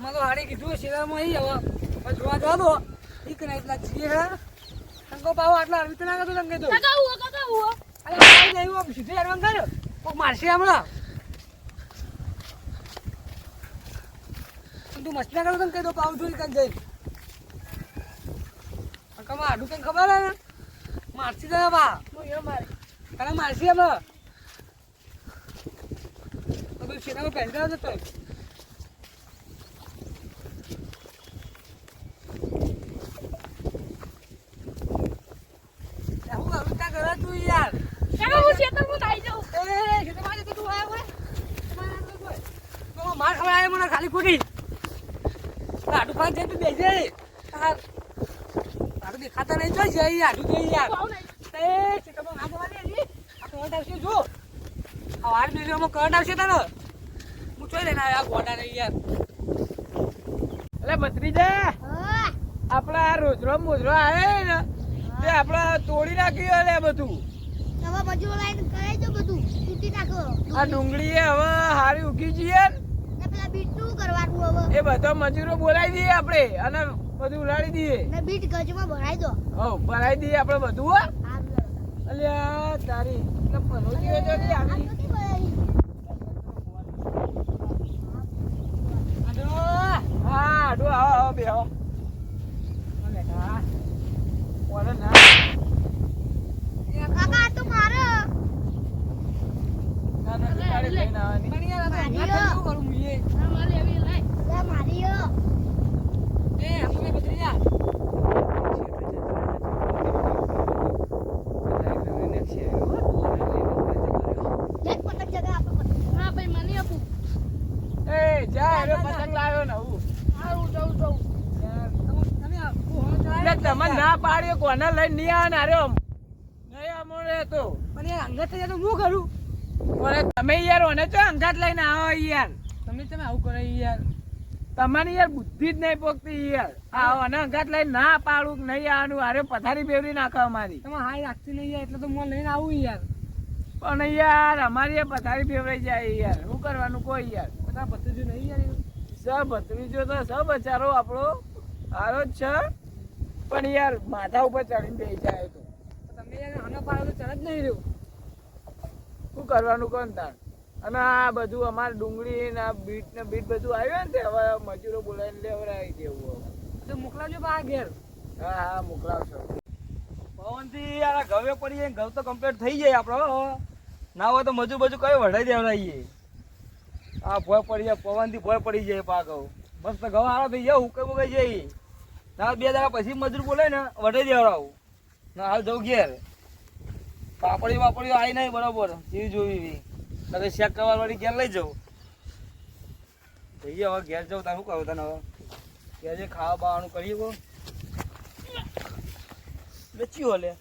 મને તો કીધું શેરામાં અહીં હવે જોવા જવા દો ઠીક નહીં એટલા પાવો આટલા અરવી તો ના કરતો તંકે તો સીધું કર્યો કોક મારશે હમણાં. તું મસ્તી ના કરો તંકે તો પાવ જોઈ કન જઈ કમા આડું તને ખબર હે? ને મારસી દે બા તને મારસી હમણાં. બધું તું શેનામાં પહેરી રહ્યો તો હું કરું ત્યાં કરે તું યાર કાકા હું ખેતરમાં નાઈ જાઉં એ ખેતરમાં જતો તું આયો હોય તો માર ખવડાવે મને ખાલી ખોટી. આડું પાંચ જાય તું બેસે. તારું દેખાતા નહીં જોઈ જાય આડું જઈ યાર. એ ખેતરમાં ના જવાની હજી. આ કરંટ આવશે જો. આ વાર કરંટ આવશે તને હું જોઈ લઈને આવ્યા ગોડા નહીં યાર. એટલે ભત્રીજા. હા આપડા આ રોજરો મોજરો આવે ને તે તોડી નાખ્યું એટલે બધું. તમે મજૂરો લાઈન કરાઈ દો બધું. તૂટી નાખો. આ ડુંગળી એ હવે હારી ઉગી જઈએ ને. એ બધા મજૂરો બોલાવી દઈએ આપણે અને બધું ઉલાડી દઈએ. ને બીટ ગજમાં ભરાઈ દો. હવ ભરાઈ દઈએ આપણે બધું હો. અલ્યા તારી એટલે હોય તો આવી નથી ભરાઈ. આડો હા આડો આવો આવો બે આવો મને કા ઓલે ના કાકા આ તો મારે ના ના તારે લઈને આવવાની પણ યાર આ તો હંગાત શું કરું હું એ લે મારી હો. એ હમણાં બદલી જા લે પતંગ જગા આપો પતંગ. એ જા એનો પતંગ લાવ્યો ને હું યાર તમે ના પાડ્યો, કોને લઈને નહીં આવે ને અરે નહીં અમોને તો. પણ યાર અંગત તો હું કરું? તમે યાર ઓને ચો અંગાત લઈને આવો યાર. તમે તમે આવું કરો યાર? તમારી યાર બુદ્ધિ જ નહીં પોકતી યાર. આ ઓને અંગાત લઈને ના પાડું કે નહીં આવવાનું અરે પથારી ફેરવી નાખો અમારી. તમે હાય રાખતી નહીં યાર એટલે તો હું લઈને આવું યાર. પણ યાર અમારી પથારી ફેવરાઈ જાય યાર. શું કરવાનું કોઈ યાર? બધા ભત્રીજો નહીં યાર. સબ ભત્રીજો તો સબ બચારો આપણો. સારો જ છે. પણ યાર માથા ઉપર ચડીને બેસી જાય તો. તમે યાર આના પાડો તો ચડ જ નહીં રહ્યું. શું કરવાનું કોણ તાણ? અને આ બધું અમારે ડુંગળી ને આ બીટ ને બીટ બધું આવ્યું ને હવે મજૂરો બોલાવીને લેવડાવી દેવું હવે. તો મોકલાવજો બા ઘેર. હા હા મોકલાવશો. પવનથી આ ઘવે પડી જાય ઘઉં તો કમ્પ્લીટ થઈ જાય આપણો ના હોય તો મજૂર બજુ કઈ વઢાઈ દેવડાવીએ આ ભોય પડી જાય પવનથી ભોય પડી જાય પાક હવે. મસ્ત ઘઉં આરો થઈ જાય ઉકે બુકાઈ જાય. ના બે દાડા પછી મજૂર બોલાય ને વઢાઈ દેવડાવું. ના હાલ જવું ઘેર. પાપડી વાપડી આવી નહીં બરોબર. જીવ જોવી તમે શેક કરવા વાળી ઘેર લઈ જાઉં. જઈએ હવે ઘેર જાઉં. તમે શું કહું તને હવે? ઘેર જે ખાવા બાવાનું કરીએ કહો વેચ્યું હો લે.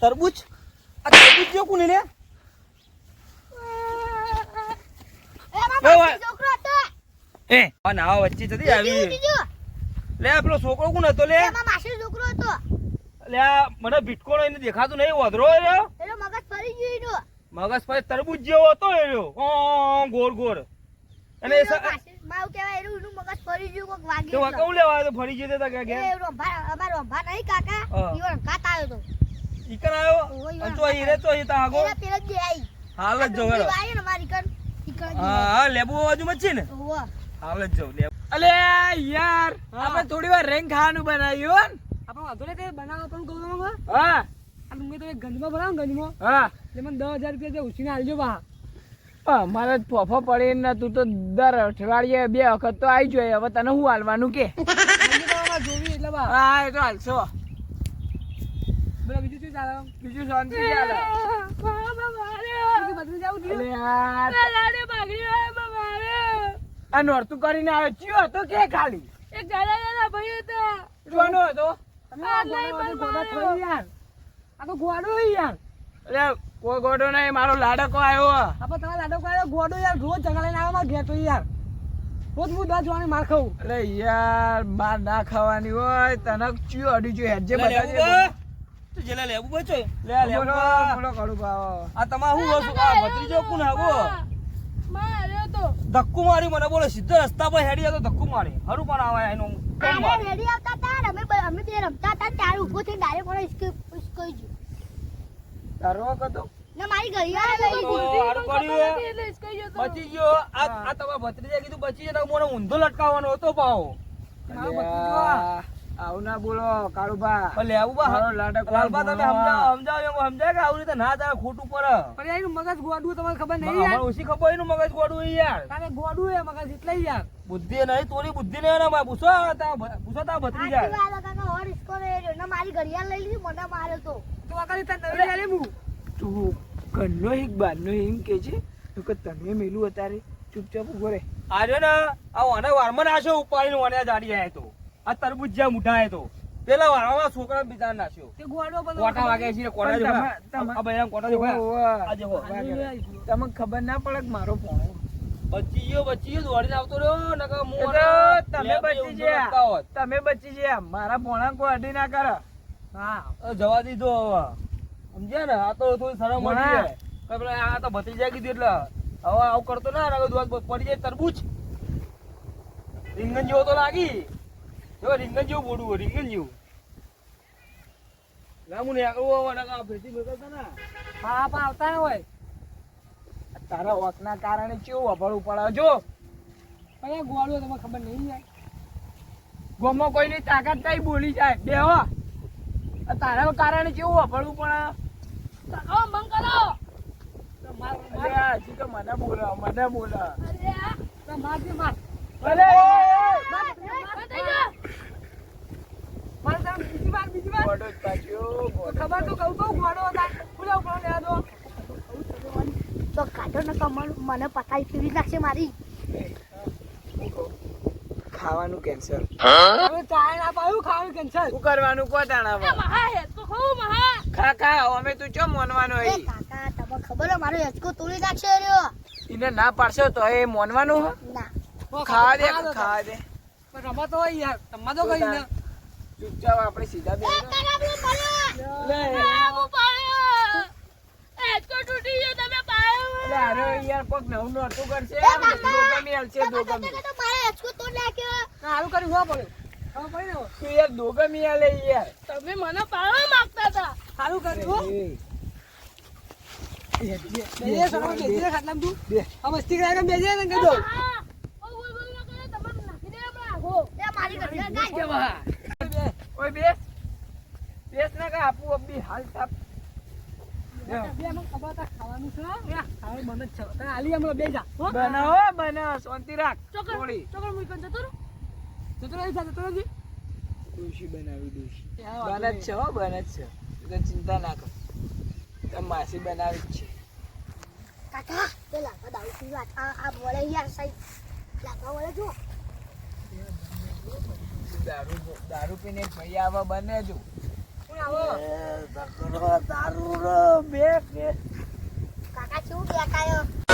તરબૂચ? આ તરબૂચ જો કોને લે? એ નાવા વચ્ચે જતી આવી. લે આપણો છોકરો કોણ હતો લે એ મારા માસીનો છોકરો હતો. મને ભીટકોણો એને દેખાતું નહીં વધરો રહ્યો. એનો મગજ ફરી ગયો એનો મગજ ફરી તરબૂજ જેવો હતો એ રહ્યો. ઓ ગોળ ગોળ અને એનો મારું કહેવાય એનું એનું મગજ ફરી ગયું કોક વાગી તો. કઉ લેવા તો ફરી જતા કે કે રંભા અમારો રંભા નહીં કાકા. હા. ઈવો આવ્યો તો. ઈકન આવ્યો? તો ઈ રે તો ઈ તા આગો. એના પેલા જે આઈ હાલ જ જો આવ્યો ને મારી કન ઈકણ હા લેબુ બાજુમાં જ છે ને. હાલ જ જાઉં લે અલે યાર આપણે થોડી વાર રેંગ ખાવાનું બનાવ્યું વાંધો નહીં તે બનાવો પણ કહું તમે હા. આ ડુંગળી તમે ગંજમાં બનાવો ને ગંજમાં. હા. એટલે મને દસ હજાર રૂપિયા જે ઉછીને આલજો બા. અમારે ફોફો પડીને તું તો દર અઠવાડિયે બે વખત તો આવી જોઈએ હવે તને હું હાલવાનું કે? ગંજી તો અમારે જોવી એટલે બા. હા એ તો હાલશો. બોલો બીજું શું ચાલે? બીજું શાંતિ ચાલે આ નોરતું કરીને આવ્યો. ચિયો હતો કે ખાલી? એક હતો તમે ભાઈ હતા. જોવાનો ગોળા થોડી યાર. આ તો ગોળો યાર. અલે કોઈ ગોડો નહીં મારો લાડકો આવ્યો. આપણે તમારા લાડકો આવ્યો ગોડો યાર રોજ જગા લઈને આવે ઘેર તો યાર. રોજ હું દસ જોવાની માર ખાઉં. અરે યાર બાર ના ખાવાની હોય તને ચિયો અડી જો હેડજે બધા તું જેલા લેબુ બચો લે લેબુ બોલો કડું ભાવ. આ તમાર હું વસ્તુ આ ભત્રીજો કોણ આવો? માર્યો તો. ધક્કુ મારી મને બોલો સીધો રસ્તા પર હેડી તો ધક્કુ મારી. હરું પણ આવે એનું. કોણ રેડી આવતા હતા અમે અમે બે રમતા હતા ત્યારે ઊભો થઈને ડાયરેક્ટ મને હિસકે- હિસકાઈ ગયો. તારો કતો ને મારી ગયો. તો. બચી ગયો. આ આ તમારા ભત્રીજા કીધું બચી જાય તો મને ઊંધો લટકાવવાનો હતો પાવો. આ. આવું ના બોલો કાળુભા. ભલે આવું બા લાલબા તમે સમજાવો સમજાવો એમ સમજાય કે આવું રીતે ના થાય ખોટું પડે પણ એનું મગજ ગોડું તમને ખબર નહીં યાર. ઓછી ખબર એનું મગજ ગોડું એ યાર. કારણ કે ગોડું એ મગજ એટલે યાર. બુદ્ધિ નહીં તોરી બુદ્ધિ નહીં ને મારે પૂછો તા પૂછો તા ભત્રીજા. સાચી વાત કાકા, હોર ઇસકો રે. ને મારી ઘડિયાળ લઈ લીધી મને માર્યો તો. તો આ ખાલી તને નવી આલે હું તું ઘરનો હિક બહારનો હિંગ કે છે તો કે તને મેલું અત્યારે. ચૂપચાપ ઊભો રે આજો ને આ ઓને વારમાં આશો ઉપાડીને ઓને જાડી આયા તો. આ તરબૂચ જ્યાં મુઠા તો. પેલા વારમાં છોકરા બીજા નાખ્યો. તે ગોડો બધો કોટા વાગે છે કોટા જો આ ભાઈ કોટા જો આ જો તમને ખબર ના પડે કે મારો ફોન બચી ગયો બચી ગયો દોડીને આવતો રહ્યો નકા તો તમે બચી ગયા. તમે બચી ગયા. મારા પોણા કો અડી ના કર. હા. જવા દીધો હવે. સમજ્યા ને? આ તો થોડી શરમ મળી જાય. કે પેલા આ તો ભત્રીજા કીધું એટલે હવે આવું કરતો ના નકર દોડ પડી જાય તરબૂચ. રીંગણ જેવો તો લાગી. જો રીંગણ જેવું બોડું હોય, રીંગણ જેવું. રામુને ને આગળ હોવા ભેટી મેકલતા ના? હા આવતા હોય. તારા ઓકના કારણે કેવું અભળવું પડે જો. અહીંયા યાર તમને ખબર નહીં જાય ગોમાં કોઈની તાકાત થાય બોલી જાય. આ તારા કારણે કેવું અભળવું પડે કરો. મને બોલો મને બોલો અરે આ માર. અરે બંધ થઈ ગયો માર તાર બીજી વાર બીજી જ પાછો ખબર તો કહું કહું ગોડો હતા. ખુલ્લા ઉપર લેવા દો તો કાઢો ને કમર મને પતાઈ પીવી નાખશે મારી. ખાવાનું કેન્સર હવે ખાવાનું શું કરવાનું? કો તાણા એ મહા હે ખા ખા અમે તું ચો મોનવાનો હઈ કાકા તમને ખબર હે મારો હેચકો તોડી નાખશે રહ્યો. ના પાડશો તો એ મોનવાનું હો? ના. ખાવા દે ખાવા દે રમતો હોય યાર રમવા તો ને ચૂપચાપ આપણે સીધા બે તમે મને પાડવા માંગતા હતા. સારું કર્યું બે. મસ્તી કરાય ને કીધું બેસ ના કા આપું અબ્બી હાલ થાપ બે અમને ખાવાનું છે? યા, બને જ છે. તને આલી બે જા હો. બનાવો બનાવો શાંતિ રાખ થોડી. ડોશી બનાવી ડોશી. બને જ છે હો બને જ છે. તું ચિંતા ના કર. તો માસી બનાવી જ છે. કાકા વાત આ આ બોલે યાર સાહેબ લાકડા બોલે જો દારૂ દારૂ પીને એક ભાઈ આવા બને જો? દારૂ બે કાકા શું બેઠાયો